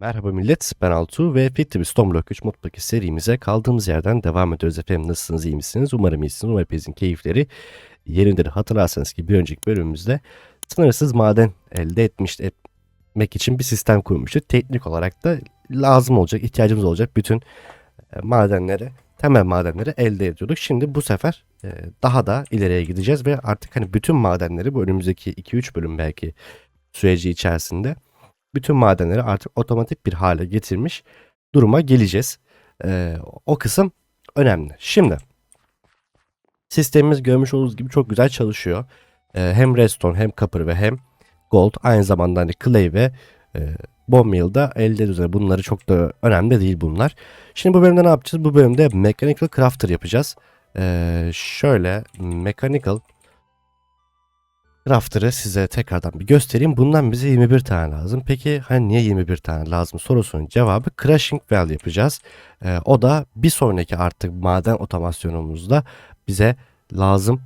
Merhaba millet, ben Altuğ ve Fit to Stoneblock 3 Mutfaki serimize kaldığımız yerden devam ediyoruz efendim. Nasılsınız, iyi misiniz? Umarım iyisiniz, umarım hepinizin keyifleri yerindedir. Hatırlarsanız ki bir önceki bölümümüzde sınırsız maden elde etmiş, etmek için bir sistem kurmuştuk. Teknik olarak da lazım olacak, ihtiyacımız olacak bütün e, madenleri, temel madenleri elde ediyorduk. Şimdi bu sefer e, daha da ileriye gideceğiz ve artık hani bütün madenleri bu önümüzdeki 2-3 bölüm belki süreci içerisinde bütün madenleri artık otomatik bir hale getirmiş duruma geleceğiz. Ee, o kısım önemli. Şimdi sistemimiz görmüş olduğunuz gibi çok güzel çalışıyor. Ee, hem redstone hem copper ve hem gold aynı zamanda hani clay ve e, bone meal elde ediyoruz. Bunları çok da önemli değil bunlar. Şimdi bu bölümde ne yapacağız? Bu bölümde mechanical crafter yapacağız. Ee, şöyle mechanical Crafter'ı size tekrardan bir göstereyim. Bundan bize 21 tane lazım. Peki hani niye 21 tane lazım sorusunun cevabı Crushing Well yapacağız. Ee, o da bir sonraki artık maden otomasyonumuzda bize lazım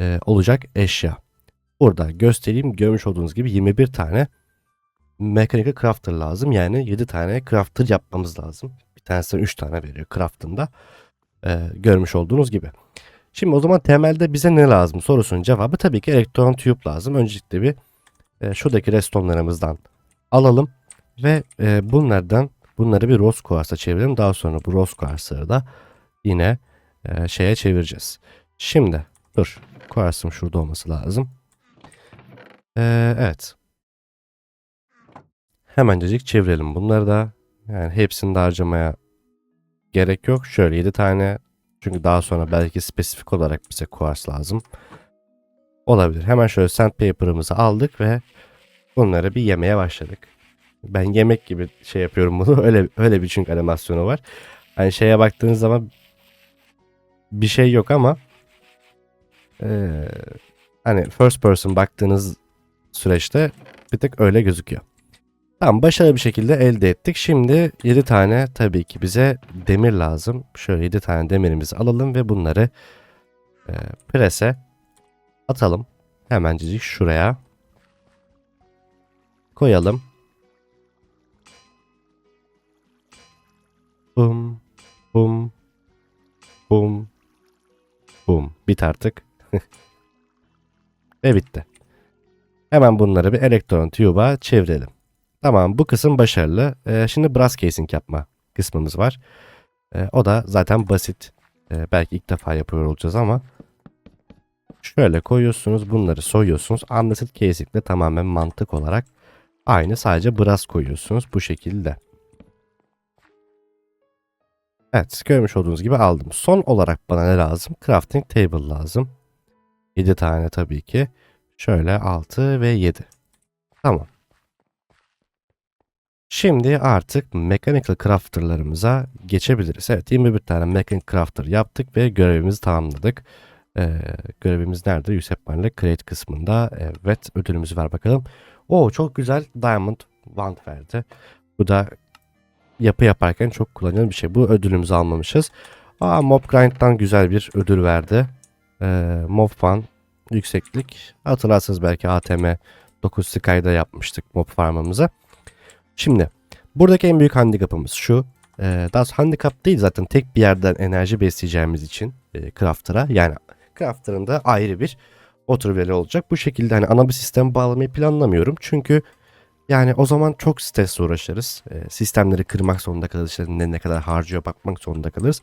e, olacak eşya. Burada göstereyim. Görmüş olduğunuz gibi 21 tane Mechanical Crafter lazım. Yani 7 tane Crafter yapmamız lazım. Bir tanesinden 3 tane veriyor Craft'ında. Ee, görmüş olduğunuz gibi. Şimdi o zaman temelde bize ne lazım sorusunun cevabı tabii ki elektron tube lazım. Öncelikle bir e, şuradaki restonlarımızdan alalım ve e, bunlardan bunları bir rose quartz'a çevirelim. Daha sonra bu rose quartz'ları da yine e, şeye çevireceğiz. Şimdi dur quartz'ım şurada olması lazım. E, evet. Hemencecik çevirelim bunları da. Yani hepsini de harcamaya gerek yok. Şöyle 7 tane çünkü daha sonra belki spesifik olarak bize kuars lazım. Olabilir. Hemen şöyle sandpaper'ımızı aldık ve bunları bir yemeye başladık. Ben yemek gibi şey yapıyorum bunu. Öyle öyle bir çünkü animasyonu var. Hani şeye baktığınız zaman bir şey yok ama ee, hani first person baktığınız süreçte bir tek öyle gözüküyor. Tamam başarılı bir şekilde elde ettik. Şimdi 7 tane tabii ki bize demir lazım. Şöyle 7 tane demirimizi alalım ve bunları e, prese atalım. Hemencik şuraya koyalım. Bum bum bum bum. Bit artık. ve bitti. Hemen bunları bir elektron tube'a çevirelim. Tamam bu kısım başarılı. Ee, şimdi brass casing yapma kısmımız var. Ee, o da zaten basit. Ee, belki ilk defa yapıyor olacağız ama şöyle koyuyorsunuz bunları soyuyorsunuz. Unlaced casing de tamamen mantık olarak aynı sadece brass koyuyorsunuz bu şekilde. Evet görmüş olduğunuz gibi aldım. Son olarak bana ne lazım? Crafting table lazım. 7 tane tabii ki. Şöyle 6 ve 7. Tamam. Şimdi artık Mechanical Crafter'larımıza geçebiliriz. Evet 21 tane Mechanical Crafter yaptık ve görevimizi tamamladık. Ee, görevimiz nerede? Yusepman'la Create kısmında. Evet ödülümüzü ver bakalım. O çok güzel Diamond Wand verdi. Bu da yapı yaparken çok kullanılan bir şey. Bu ödülümüzü almamışız. Aa, Mob Grind'dan güzel bir ödül verdi. Ee, Mob Fan yükseklik. Hatırlarsınız belki ATM 9 Sky'da yapmıştık mob farmımızı. Şimdi buradaki en büyük handikapımız şu. Ee, daha handikap değil zaten tek bir yerden enerji besleyeceğimiz için e, crafter'a yani crafter'ın da ayrı bir otur veri olacak. Bu şekilde hani ana bir sistem bağlamayı planlamıyorum. Çünkü yani o zaman çok stresle uğraşırız. E, sistemleri kırmak zorunda kalırız. İşte ne, kadar harcıyor bakmak zorunda kalırız.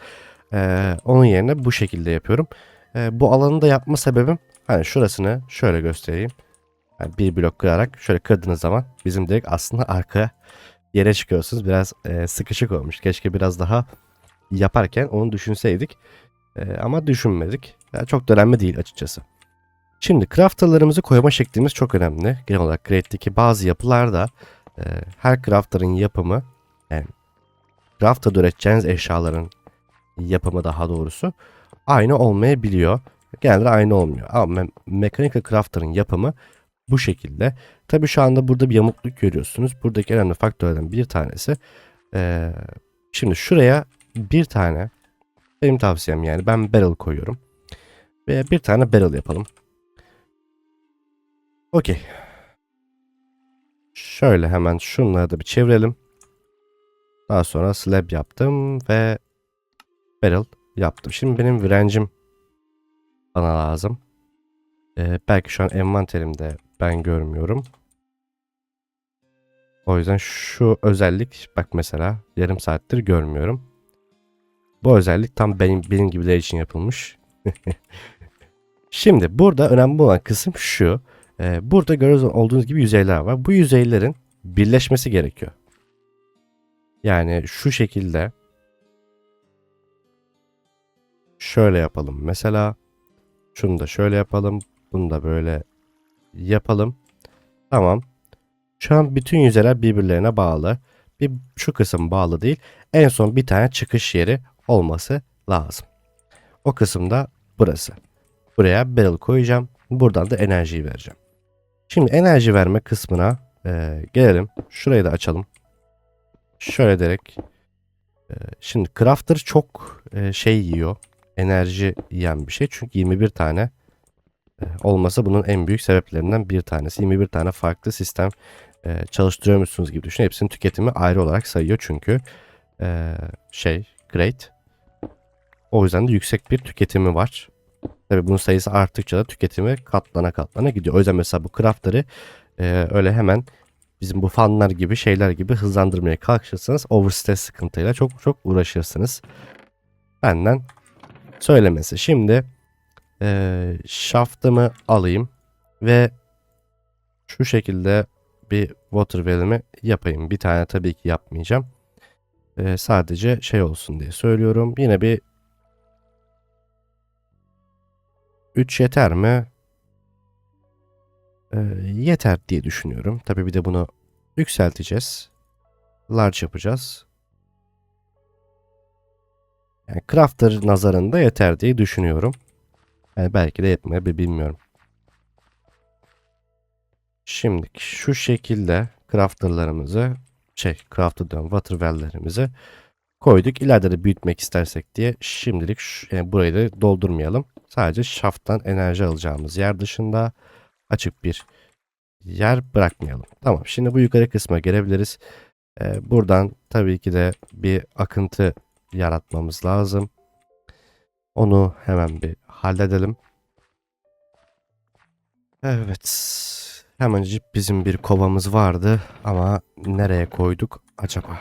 E, onun yerine bu şekilde yapıyorum. E, bu alanı da yapma sebebim hani şurasını şöyle göstereyim. Yani bir blok kırarak şöyle kırdığınız zaman bizim direkt aslında arka yere çıkıyorsunuz. Biraz e, sıkışık olmuş. Keşke biraz daha yaparken onu düşünseydik. E, ama düşünmedik. Yani çok da önemli değil açıkçası. Şimdi crafterlarımızı koyma şeklimiz çok önemli. Genel olarak Create'deki bazı yapılarda e, her crafter'ın yapımı yani crafter'da üreteceğiniz eşyaların yapımı daha doğrusu aynı olmayabiliyor. Genelde aynı olmuyor. Ama Mechanical Crafter'ın yapımı bu şekilde. Tabi şu anda burada bir yamukluk görüyorsunuz. Buradaki önemli faktörlerden bir tanesi. Ee, şimdi şuraya bir tane benim tavsiyem yani ben barrel koyuyorum. Ve bir tane barrel yapalım. Okey. Şöyle hemen şunları da bir çevirelim. Daha sonra slab yaptım ve barrel yaptım. Şimdi benim direncim bana lazım. Ee, belki şu an envanterimde ben görmüyorum. O yüzden şu özellik bak mesela yarım saattir görmüyorum. Bu özellik tam benim benim gibiler için yapılmış. Şimdi burada önemli olan kısım şu. Ee, burada görüyoruz olduğunuz gibi yüzeyler var. Bu yüzeylerin birleşmesi gerekiyor. Yani şu şekilde şöyle yapalım. Mesela şunu da şöyle yapalım. Bunu da böyle yapalım. Tamam. Şu an bütün yüzeyler birbirlerine bağlı. Bir şu kısım bağlı değil. En son bir tane çıkış yeri olması lazım. O kısım da burası. Buraya barrel koyacağım. Buradan da enerjiyi vereceğim. Şimdi enerji verme kısmına e, gelelim. Şurayı da açalım. Şöyle derek. e, şimdi crafter çok e, şey yiyor. Enerji yiyen bir şey. Çünkü 21 tane olması bunun en büyük sebeplerinden bir tanesi. 21 tane farklı sistem e, çalıştırıyormuşsunuz gibi düşün. Hepsinin tüketimi ayrı olarak sayıyor çünkü e, şey great. O yüzden de yüksek bir tüketimi var. Tabii bunun sayısı arttıkça da tüketimi katlana katlana gidiyor. O yüzden mesela bu craftları e, öyle hemen bizim bu fanlar gibi şeyler gibi hızlandırmaya kalkışırsanız overstress sıkıntıyla çok çok uğraşırsınız. Benden söylemesi. Şimdi e, shaft'ımı alayım ve şu şekilde bir water well'imi yapayım. Bir tane tabii ki yapmayacağım. E, sadece şey olsun diye söylüyorum. Yine bir 3 yeter mi? Ee, yeter diye düşünüyorum. Tabii bir de bunu yükselteceğiz. Large yapacağız. Yani Crafter nazarında yeter diye düşünüyorum. Yani belki de yetmeyebilir bilmiyorum. Şimdi şu şekilde crafterlarımızı şey crafter diyorum water well'lerimizi koyduk. İleride de büyütmek istersek diye şimdilik şu, yani burayı da doldurmayalım. Sadece şafttan enerji alacağımız yer dışında açık bir yer bırakmayalım. Tamam şimdi bu yukarı kısma gelebiliriz. Ee, buradan tabii ki de bir akıntı yaratmamız lazım. Onu hemen bir halledelim. Evet. Hemencik bizim bir kovamız vardı ama nereye koyduk acaba?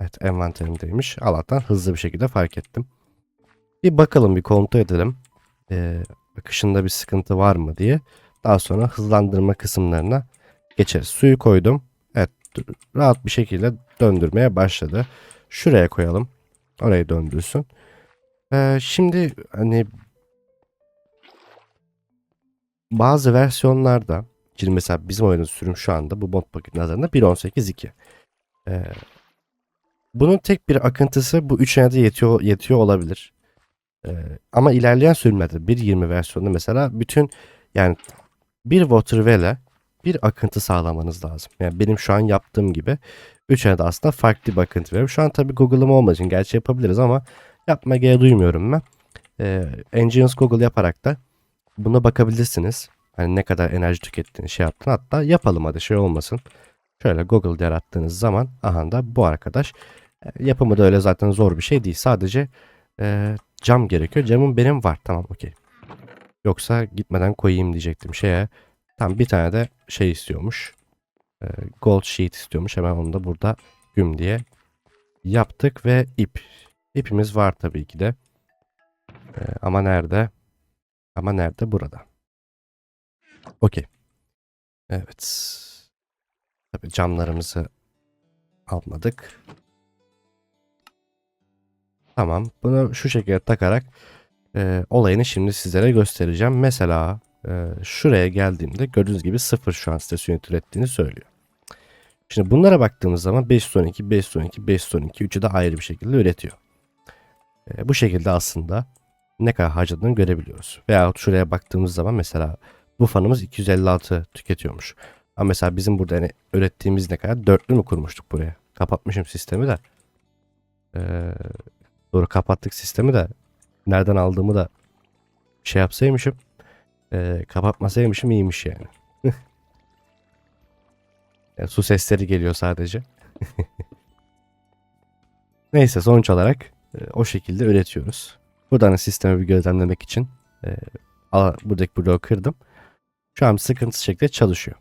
Evet envanterimdeymiş. Allah'tan hızlı bir şekilde fark ettim. Bir bakalım bir kontrol edelim. Ee, akışında bir sıkıntı var mı diye. Daha sonra hızlandırma kısımlarına geçeriz. Suyu koydum. Evet rahat bir şekilde döndürmeye başladı. Şuraya koyalım. Orayı döndürsün. Ee, şimdi hani bazı versiyonlarda şimdi mesela bizim oyunun sürüm şu anda bu mod paket nazarında 1.18.2. Ee, bunun tek bir akıntısı bu 3 de yetiyor, yetiyor olabilir. Ee, ama ilerleyen sürümlerde 1.20 versiyonunda mesela bütün yani bir water well'e bir akıntı sağlamanız lazım. Yani benim şu an yaptığım gibi 3 de aslında farklı bir akıntı veriyorum. Şu an tabii Google'ım olmadığı için gerçi yapabiliriz ama yapma gereği duymuyorum ben. Ee, Engines Google yaparak da buna bakabilirsiniz. Hani ne kadar enerji tükettiğini şey yaptın. Hatta yapalım hadi şey olmasın. Şöyle Google yarattığınız zaman aha da bu arkadaş e, yapımı da öyle zaten zor bir şey değil. Sadece e, cam gerekiyor. Camım benim var. Tamam okey. Yoksa gitmeden koyayım diyecektim şeye. Tam bir tane de şey istiyormuş. E, gold sheet istiyormuş. Hemen onu da burada güm diye yaptık ve ip. İpimiz var tabii ki de. E, ama nerede? Ama nerede? Burada. Okey. Evet. Tabii camlarımızı almadık. Tamam. Bunu şu şekilde takarak e, olayını şimdi sizlere göstereceğim. Mesela e, şuraya geldiğimde gördüğünüz gibi sıfır şu an sitesi yönet ürettiğini söylüyor. Şimdi bunlara baktığımız zaman 512, 512, 512 üçü de ayrı bir şekilde üretiyor. E, bu şekilde aslında ne kadar harcadığını görebiliyoruz. Veya şuraya baktığımız zaman mesela bu fanımız 256 tüketiyormuş. Ama mesela bizim burada hani ürettiğimiz ne kadar? Dörtlü mü kurmuştuk buraya? Kapatmışım sistemi de. Ee, doğru kapattık sistemi de. Nereden aldığımı da şey yapsaymışım. E, kapatmasaymışım iyiymiş yani. Yani su sesleri geliyor sadece. Neyse sonuç olarak e, o şekilde üretiyoruz. Buradan sistemi bir gözlemlemek için e, ala- buradaki bloğu kırdım. Şu an sıkıntısız şekilde çalışıyor.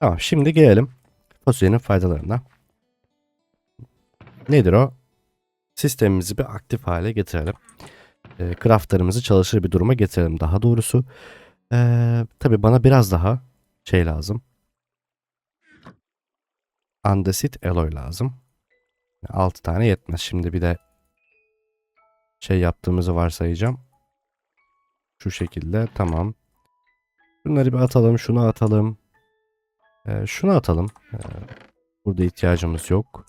Tamam şimdi gelelim fasulyenin faydalarına. Nedir o? Sistemimizi bir aktif hale getirelim. E, craftlarımızı çalışır bir duruma getirelim daha doğrusu. E, tabii bana biraz daha şey lazım. Andesit alloy lazım. 6 tane yetmez. Şimdi bir de şey yaptığımızı varsayacağım. Şu şekilde tamam. Bunları bir atalım. Şunu atalım. Ee, şunu atalım. Ee, burada ihtiyacımız yok.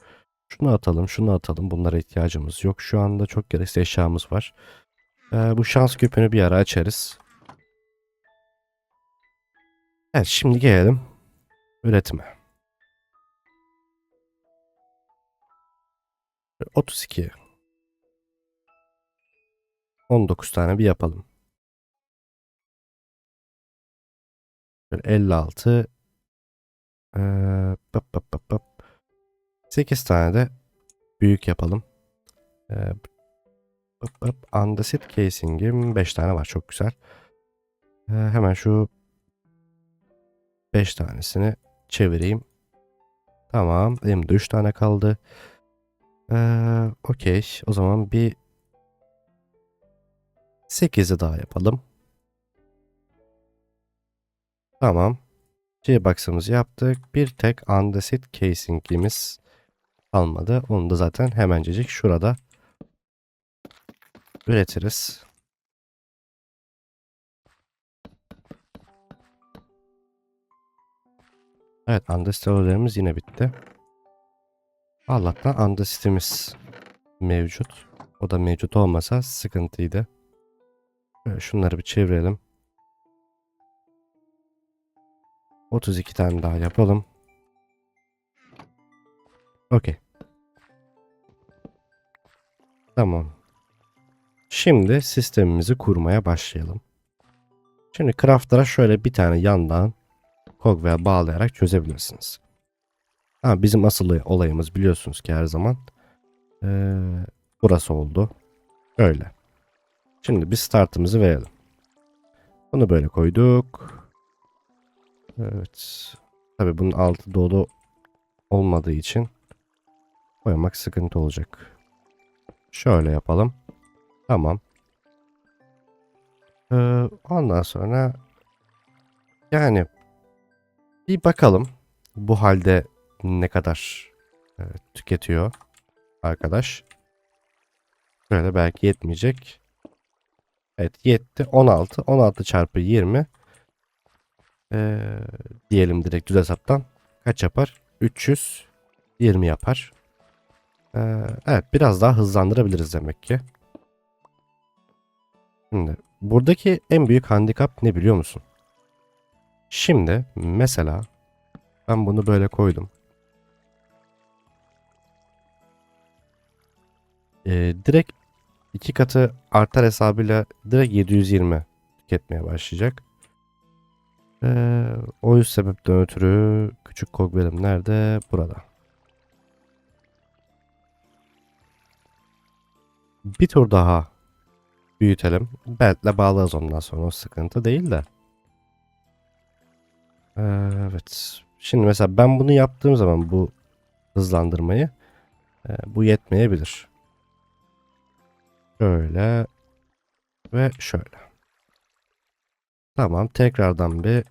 Şunu atalım. Şunu atalım. Bunlara ihtiyacımız yok. Şu anda çok gereksiz eşyamız var. Ee, bu şans küpünü bir ara açarız. Evet şimdi gelelim üretime. 32. 19 tane bir yapalım. Şöyle 56. Ee, pıp pıp pıp. 8 tane de büyük yapalım. Ee, pıp pıp. Andesit casing'im 5 tane var. Çok güzel. Ee, hemen şu 5 tanesini çevireyim. Tamam. Elimde 3 tane kaldı. Ee, Okey. O zaman bir 8'i daha yapalım. Tamam. G-Box'ımızı yaptık. Bir tek Andesit Casing'imiz kalmadı. Onu da zaten hemencecik şurada üretiriz. Evet Andesit alevlerimiz yine bitti. Allah'tan Andesit'imiz mevcut. O da mevcut olmasa sıkıntıydı. Şunları bir çevirelim. 32 tane daha yapalım. Okey. Tamam. Şimdi sistemimizi kurmaya başlayalım. Şimdi craftlara şöyle bir tane yandan Cogwheel bağlayarak çözebilirsiniz. Ha, bizim asıl olayımız biliyorsunuz ki her zaman ee, burası oldu. Öyle. Şimdi bir startımızı verelim. Bunu böyle koyduk. Evet. Tabi bunun altı dolu olmadığı için koymak sıkıntı olacak. Şöyle yapalım. Tamam. Ee, ondan sonra yani bir bakalım bu halde ne kadar e, tüketiyor arkadaş. Böyle belki yetmeyecek. Evet yetti. 16. 16 çarpı 20. Ee, diyelim direkt düz hesaptan. Kaç yapar? 320 yapar. Ee, evet biraz daha hızlandırabiliriz demek ki. Şimdi buradaki en büyük handikap ne biliyor musun? Şimdi mesela ben bunu böyle koydum. Ee, direkt iki katı artar hesabıyla direkt 720 tüketmeye başlayacak. Ee, o yüz sebepten ötürü küçük kogbelim nerede? Burada. Bir tur daha büyütelim. Beltle bağlarız ondan sonra o sıkıntı değil de. Ee, evet. Şimdi mesela ben bunu yaptığım zaman bu hızlandırmayı e, bu yetmeyebilir. Şöyle ve şöyle. Tamam tekrardan bir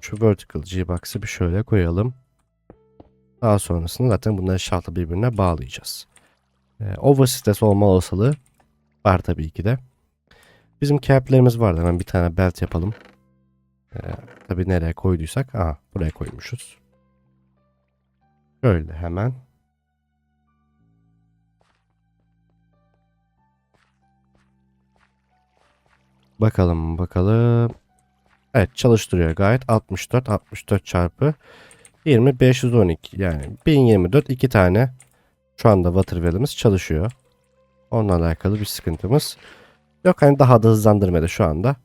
şu vertical G-Box'ı bir şöyle koyalım. Daha sonrasında zaten bunları şartla birbirine bağlayacağız. Ee, overstress olma olasılığı var tabii ki de. Bizim cap'lerimiz vardı. Hemen bir tane belt yapalım. Ee, tabii nereye koyduysak. Aha buraya koymuşuz. Şöyle hemen. Bakalım bakalım. Evet çalıştırıyor gayet. 64 64 çarpı 20 512 yani 1024 iki tane şu anda water well'imiz çalışıyor. Onunla alakalı bir sıkıntımız yok. Hani daha da hızlandırmada şu anda.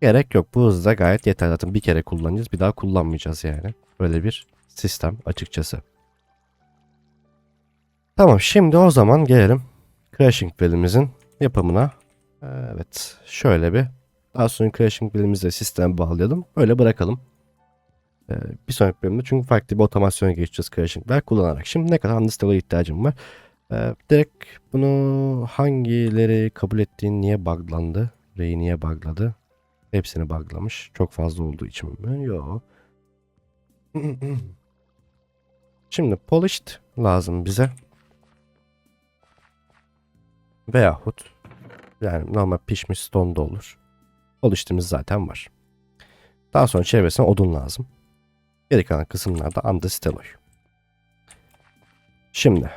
Gerek yok. Bu hızda gayet yeter. Zaten bir kere kullanacağız. Bir daha kullanmayacağız yani. Böyle bir sistem açıkçası. Tamam şimdi o zaman gelelim Crashing Well'imizin yapımına. Evet şöyle bir daha sonra Crashing Well'imizi de sisteme bağlayalım. Öyle bırakalım. Ee, bir sonraki bölümde çünkü farklı bir otomasyona geçeceğiz Crashing Well kullanarak. Şimdi ne kadar Undistell'a ihtiyacım var. Ee, direkt bunu hangileri kabul ettiğin niye buglandı? Ray'i niye bugladı? Hepsini buglamış. Çok fazla olduğu için mi? Yok. Şimdi polished lazım bize. Veyahut yani normal pişmiş stone da olur. Polished'imiz zaten var. Daha sonra çevresine odun lazım. Geri kalan kısımlarda andestelloy. Şimdi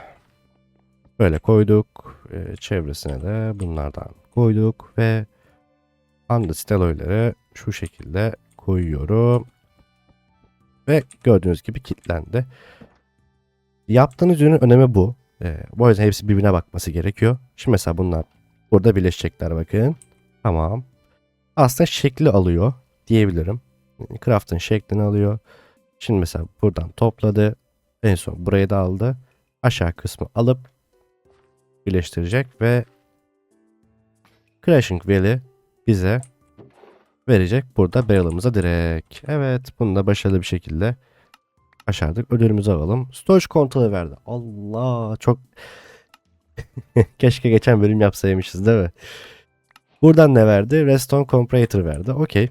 böyle koyduk. Ee, çevresine de bunlardan koyduk ve andestelloyları şu şekilde koyuyorum. Ve gördüğünüz gibi kilitlendi. Yaptığınız ürünün önemi bu. Ee, bu yüzden hepsi birbirine bakması gerekiyor. Şimdi mesela bunlar burada birleşecekler bakın. Tamam. Aslında şekli alıyor diyebilirim. Craft'ın şeklini alıyor. Şimdi mesela buradan topladı. En son burayı da aldı. Aşağı kısmı alıp birleştirecek ve Crashing Well'i bize verecek burada barrel'ımıza direkt. Evet bunu da başarılı bir şekilde başardık. Ödülümüzü alalım. Storage kontrolü verdi. Allah çok keşke geçen bölüm yapsaymışız değil mi? Buradan ne verdi? Redstone Comparator verdi. Okey.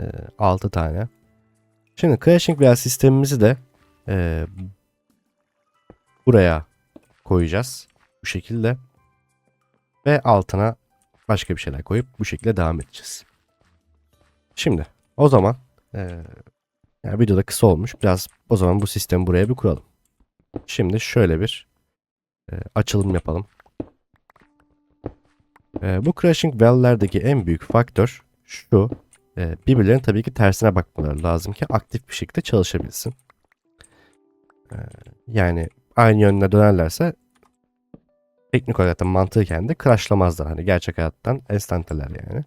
Ee, 6 tane. Şimdi Crashing Well sistemimizi de e, buraya koyacağız. Bu şekilde. Ve altına başka bir şeyler koyup bu şekilde devam edeceğiz. Şimdi o zaman e, yani videoda kısa olmuş. Biraz o zaman bu sistemi buraya bir kuralım. Şimdi şöyle bir e, açılım yapalım. E, bu crashing well'lerdeki en büyük faktör şu. E, birbirlerinin tabii ki tersine bakmaları lazım ki aktif bir şekilde çalışabilsin. E, yani aynı yönde dönerlerse teknik olarak da mantıken de crashlamazlar. Hani gerçek hayattan enstanteler yani.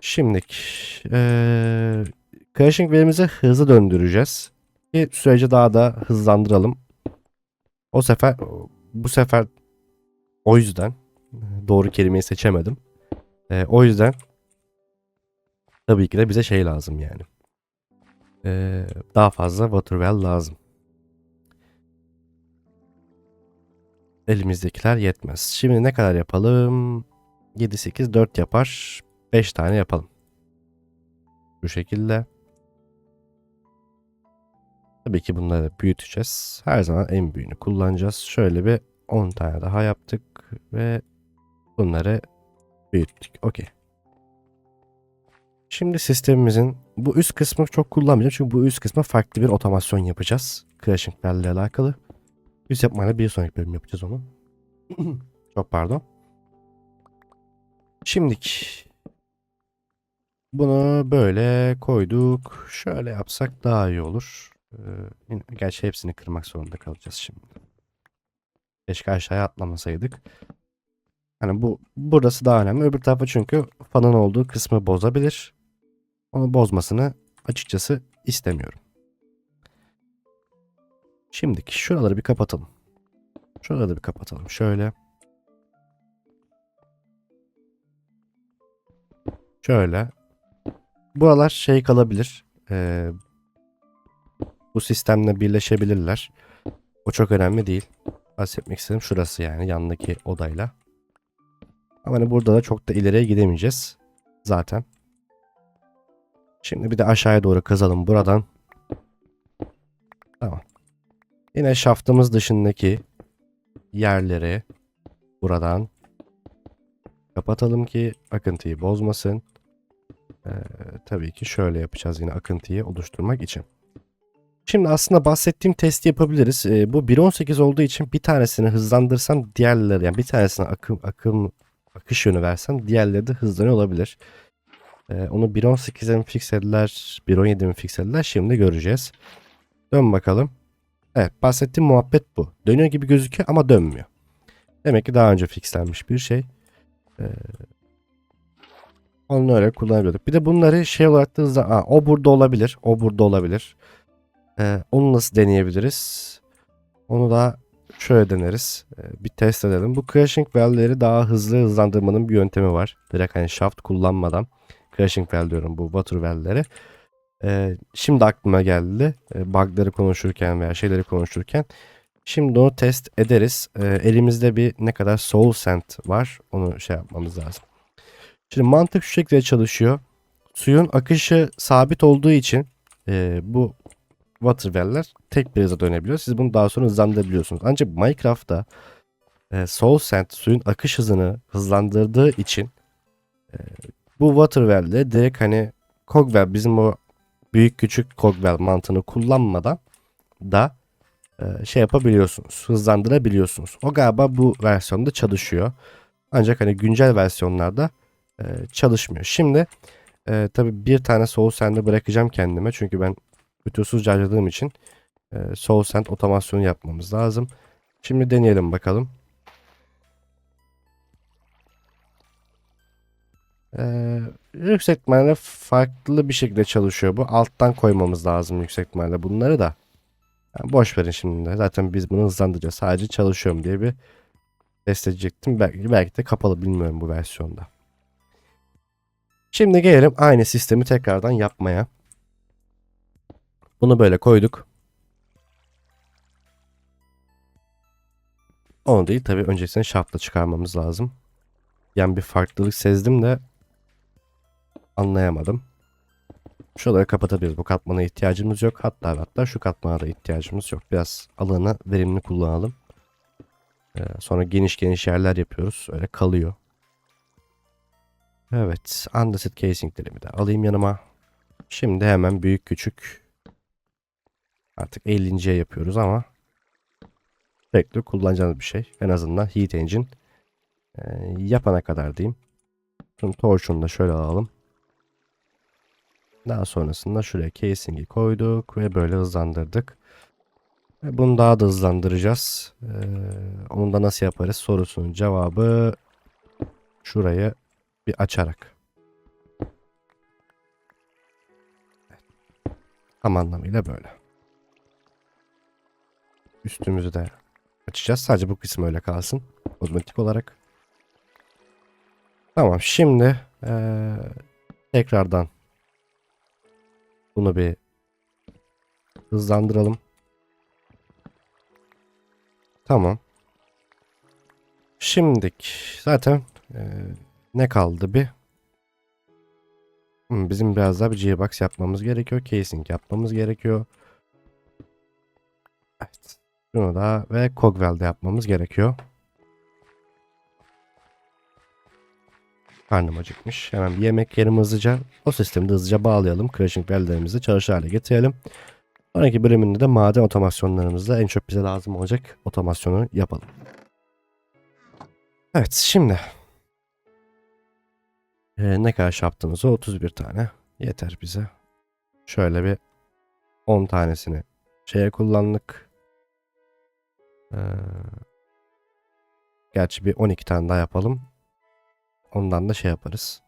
Şimdi eee crashing well'imizi hızlı döndüreceğiz. Ki süreci daha da hızlandıralım. O sefer bu sefer o yüzden doğru kelimeyi seçemedim. Eee, o yüzden tabii ki de bize şey lazım yani. Eee, daha fazla water well lazım. Elimizdekiler yetmez. Şimdi ne kadar yapalım? 7, 8, 4 yapar. 5 tane yapalım. Bu şekilde. Tabii ki bunları büyüteceğiz. Her zaman en büyüğünü kullanacağız. Şöyle bir 10 tane daha yaptık ve bunları büyüttük. Okey. Şimdi sistemimizin bu üst kısmı çok kullanmayacağım. Çünkü bu üst kısmı farklı bir otomasyon yapacağız. Crashing'lerle alakalı. Üst yapmayla bir sonraki bölüm yapacağız onu. çok pardon. Şimdiki bunu böyle koyduk. Şöyle yapsak daha iyi olur. Ee, gerçi hepsini kırmak zorunda kalacağız şimdi. Keşke aşağıya atlamasaydık. Hani bu burası daha önemli. Öbür tarafa çünkü fanın olduğu kısmı bozabilir. Onu bozmasını açıkçası istemiyorum. Şimdiki şuraları bir kapatalım. Şuraları bir kapatalım. Şöyle. Şöyle. Buralar şey kalabilir. Ee, bu sistemle birleşebilirler. O çok önemli değil. Bahsetmek istedim şurası yani yanındaki odayla. Ama hani burada da çok da ileriye gidemeyeceğiz. Zaten. Şimdi bir de aşağıya doğru kazalım buradan. Tamam. Yine şaftımız dışındaki yerleri buradan kapatalım ki akıntıyı bozmasın. Ee, tabii ki şöyle yapacağız yine akıntıyı oluşturmak için. Şimdi aslında bahsettiğim testi yapabiliriz. Ee, bu 1.18 olduğu için bir tanesini hızlandırsam diğerleri yani bir tanesine akım akım akış yönü versem diğerleri de hızlanıyor olabilir. Ee, onu 1.18'e mi fixlediler, 1.17 mi fixlediler şimdi göreceğiz. Dön bakalım. Evet bahsettiğim muhabbet bu. Dönüyor gibi gözüküyor ama dönmüyor. Demek ki daha önce fixlenmiş bir şey. Ee, Onu öyle kullanabiliyorduk. Bir de bunları şey olarak da hızla... Aa, o burada olabilir. O burada olabilir. Ee, onu nasıl deneyebiliriz? Onu da şöyle deneriz. Ee, bir test edelim. Bu crashing valve'leri daha hızlı hızlandırmanın bir yöntemi var. Direkt hani shaft kullanmadan. Crashing valve diyorum bu water valve'leri. Ee, şimdi aklıma geldi. Ee, bug'ları konuşurken veya şeyleri konuşurken. Şimdi onu test ederiz. Ee, elimizde bir ne kadar soul scent var. Onu şey yapmamız lazım. Şimdi mantık şu şekilde çalışıyor. Suyun akışı sabit olduğu için e, bu water well'ler tek bir hıza dönebiliyor. Siz bunu daha sonra hızlandırabiliyorsunuz. Ancak Minecraft'ta e, soul scent suyun akış hızını hızlandırdığı için e, bu water well'de direkt hani cogwell bizim o büyük küçük cogwell mantığını kullanmadan da e, şey yapabiliyorsunuz. Hızlandırabiliyorsunuz. O galiba bu versiyonda çalışıyor. Ancak hani güncel versiyonlarda e, çalışmıyor. Şimdi e, tabii bir tane Soul Sand'ı bırakacağım kendime. Çünkü ben fütursuz harcadığım için e, Soul Sand otomasyonu yapmamız lazım. Şimdi deneyelim bakalım. Ee, yüksek ihtimalle farklı bir şekilde çalışıyor bu. Alttan koymamız lazım yüksek ihtimalle bunları da. Yani boş verin şimdi. Zaten biz bunu hızlandıracağız. Sadece çalışıyorum diye bir test. Belki, belki de kapalı bilmiyorum bu versiyonda. Şimdi gelelim aynı sistemi tekrardan yapmaya. Bunu böyle koyduk. Onu değil tabii öncesinde şaftla çıkarmamız lazım. Yani bir farklılık sezdim de anlayamadım. Şuraları kapatabiliriz. Bu katmana ihtiyacımız yok. Hatta hatta şu katmana da ihtiyacımız yok. Biraz alanı verimli kullanalım. Ee, sonra geniş geniş yerler yapıyoruz. Öyle kalıyor. Evet. Undead casinglerimi de alayım yanıma. Şimdi hemen büyük küçük artık 50.ye yapıyoruz ama sürekli kullanacağımız bir şey. En azından heat engine e, yapana kadar diyeyim. Şimdi torch'unu da şöyle alalım. Daha sonrasında şuraya casing'i koyduk ve böyle hızlandırdık. Ve bunu daha da hızlandıracağız. Ee, onu da nasıl yaparız sorusunun cevabı şurayı bir açarak. Tam anlamıyla böyle. Üstümüzü de açacağız. Sadece bu kısım öyle kalsın. Kozmetik olarak. Tamam şimdi ee, tekrardan bunu bir hızlandıralım. Tamam. Şimdik zaten e, ne kaldı bir? Hmm, bizim biraz daha bir gearbox yapmamız gerekiyor. Casing yapmamız gerekiyor. Evet. Şunu da ve cogwell de yapmamız gerekiyor. Karnım acıkmış. Hemen bir yemek yerim hızlıca. O sistemi de hızlıca bağlayalım. Crashing bell'lerimizi çalışır hale getirelim. Sonraki bölümünde de maden otomasyonlarımızda en çok bize lazım olacak otomasyonu yapalım. Evet şimdi. Ee, ne kadar yaptığımızı 31 tane yeter bize. Şöyle bir 10 tanesini şeye kullandık. Ee, gerçi bir 12 tane daha yapalım. Ondan da şey yaparız.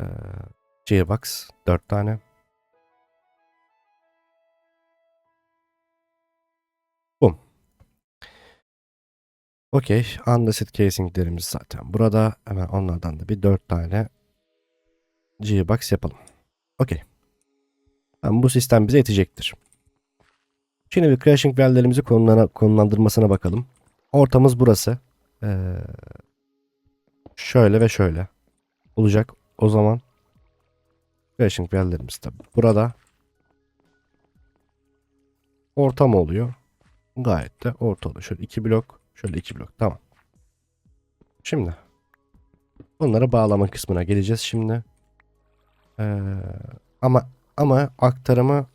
Ee, Gearbox 4 tane. Bum. Okey. Undead casinglerimiz zaten burada. Hemen onlardan da bir 4 tane Gearbox yapalım. Okey. Yani bu sistem bize yetecektir. Şimdi bir crashing valve'lerimizi konumlandırmasına bakalım. Ortamız burası. Ee, şöyle ve şöyle olacak. O zaman crashing valve'lerimiz de burada ortam oluyor. Gayet de orta oluyor. Şöyle iki blok, şöyle iki blok. Tamam. Şimdi bunları bağlama kısmına geleceğiz şimdi. Ee, ama ama aktarımı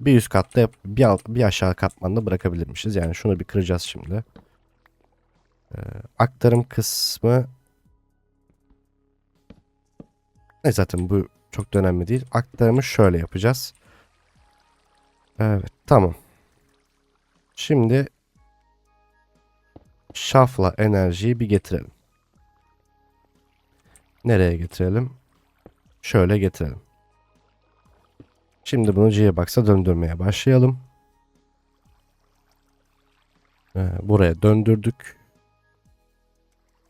bir üst katta yap, bir alt bir aşağı katmanda bırakabilirmişiz. Yani şunu bir kıracağız şimdi. Ee, aktarım kısmı ne zaten bu çok da önemli değil. Aktarımı şöyle yapacağız. Evet tamam. Şimdi şafla enerjiyi bir getirelim. Nereye getirelim? Şöyle getirelim. Şimdi bunu Gearbox'a döndürmeye başlayalım. Ee, buraya döndürdük.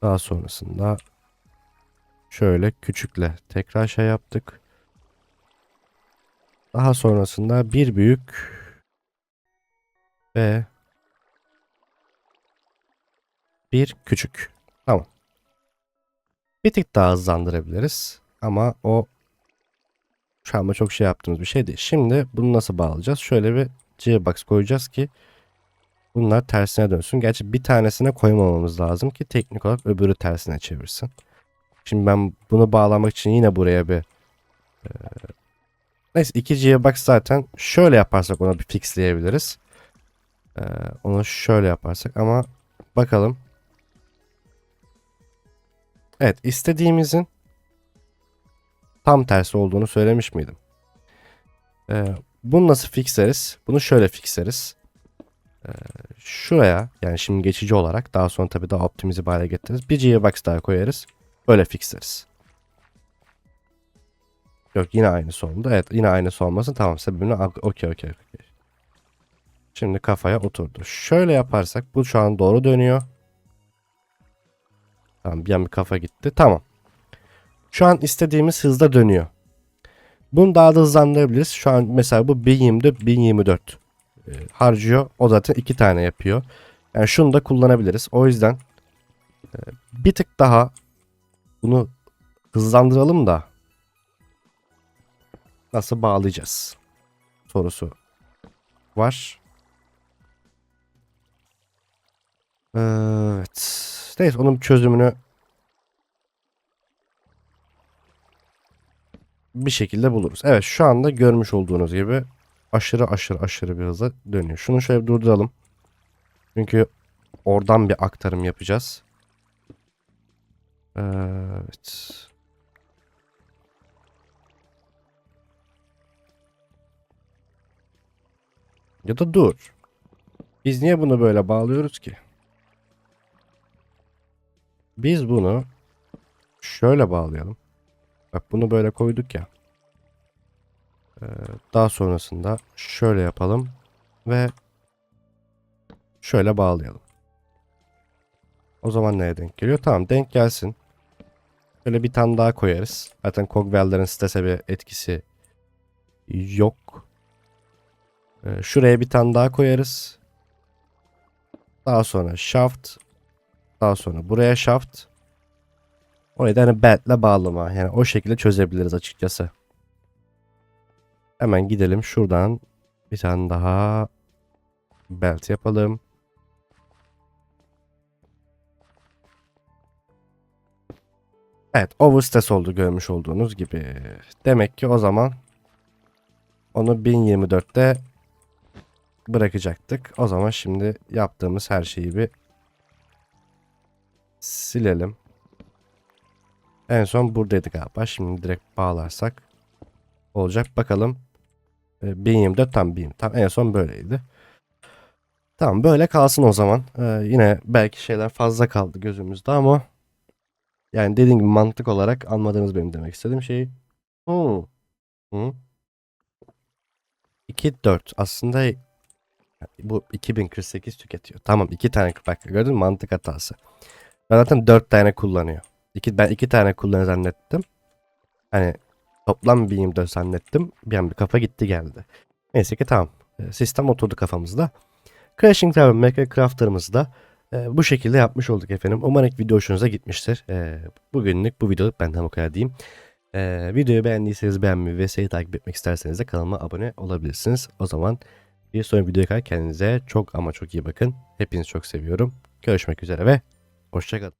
Daha sonrasında şöyle küçükle tekrar şey yaptık. Daha sonrasında bir büyük ve bir küçük. Tamam. Bir tık daha hızlandırabiliriz. Ama o şu anda çok şey yaptığımız bir şey değil. Şimdi bunu nasıl bağlayacağız? Şöyle bir gearbox koyacağız ki bunlar tersine dönsün. Gerçi bir tanesine koymamamız lazım ki teknik olarak öbürü tersine çevirsin. Şimdi ben bunu bağlamak için yine buraya bir e, neyse iki gearbox zaten şöyle yaparsak onu bir fixleyebiliriz. E, onu şöyle yaparsak ama bakalım. Evet istediğimizin tam tersi olduğunu söylemiş miydim? Ee, bunu nasıl fixleriz? Bunu şöyle fixleriz. Şuraya yani şimdi geçici olarak daha sonra tabii daha optimize hale getiririz. Bir gearbox daha koyarız. Böyle fixleriz. Yok yine aynısı oldu. Evet yine aynısı olmasın. Tamam sebebini okey okey okey. Şimdi kafaya oturdu. Şöyle yaparsak bu şu an doğru dönüyor. Tamam bir an bir kafa gitti. Tamam. Şu an istediğimiz hızda dönüyor. Bunu daha da hızlandırabiliriz. Şu an mesela bu 1024 1024 e, harcıyor. O zaten iki tane yapıyor. Yani şunu da kullanabiliriz. O yüzden e, bir tık daha bunu hızlandıralım da nasıl bağlayacağız sorusu var. Evet. Neyse onun çözümünü bir şekilde buluruz. Evet şu anda görmüş olduğunuz gibi aşırı aşırı aşırı bir hızla dönüyor. Şunu şöyle durduralım. Çünkü oradan bir aktarım yapacağız. Evet. Ya da dur. Biz niye bunu böyle bağlıyoruz ki? Biz bunu şöyle bağlayalım. Bak bunu böyle koyduk ya. Ee, daha sonrasında şöyle yapalım ve şöyle bağlayalım. O zaman neye denk geliyor? Tamam denk gelsin. Şöyle bir tane daha koyarız. Zaten Cogwell'lerin sitese bir etkisi yok. Ee, şuraya bir tane daha koyarız. Daha sonra shaft. Daha sonra buraya shaft. Orayı da hani beltle bağlama. Yani o şekilde çözebiliriz açıkçası. Hemen gidelim şuradan bir tane daha belt yapalım. Evet overstress oldu görmüş olduğunuz gibi. Demek ki o zaman onu 1024'te bırakacaktık. O zaman şimdi yaptığımız her şeyi bir silelim. En son buradaydı galiba. Şimdi direkt bağlarsak olacak. Bakalım. E, 1024 tam 1000. Tam en son böyleydi. Tamam böyle kalsın o zaman. Ee, yine belki şeyler fazla kaldı gözümüzde ama yani dediğim gibi mantık olarak anladığınız benim demek istediğim şeyi. Hmm. Hı. 2 4 aslında bu 2048 tüketiyor. Tamam iki tane bak gördün mü mantık hatası. Ben zaten 4 tane kullanıyor. İki, ben iki tane kullanı zannettim. Hani toplam 1024 zannettim. Bir an bir kafa gitti geldi. Neyse ki tamam. E, Sistem oturdu kafamızda. Crashing Tower Maker Crafter'ımızı da e, bu şekilde yapmış olduk efendim. Umarım video hoşunuza gitmiştir. E, bugünlük bu videoluk benden bu kadar diyeyim. E, videoyu beğendiyseniz beğenmeyi ve seni takip etmek isterseniz de kanalıma abone olabilirsiniz. O zaman bir sonraki videoya kadar kendinize çok ama çok iyi bakın. Hepinizi çok seviyorum. Görüşmek üzere ve hoşçakalın.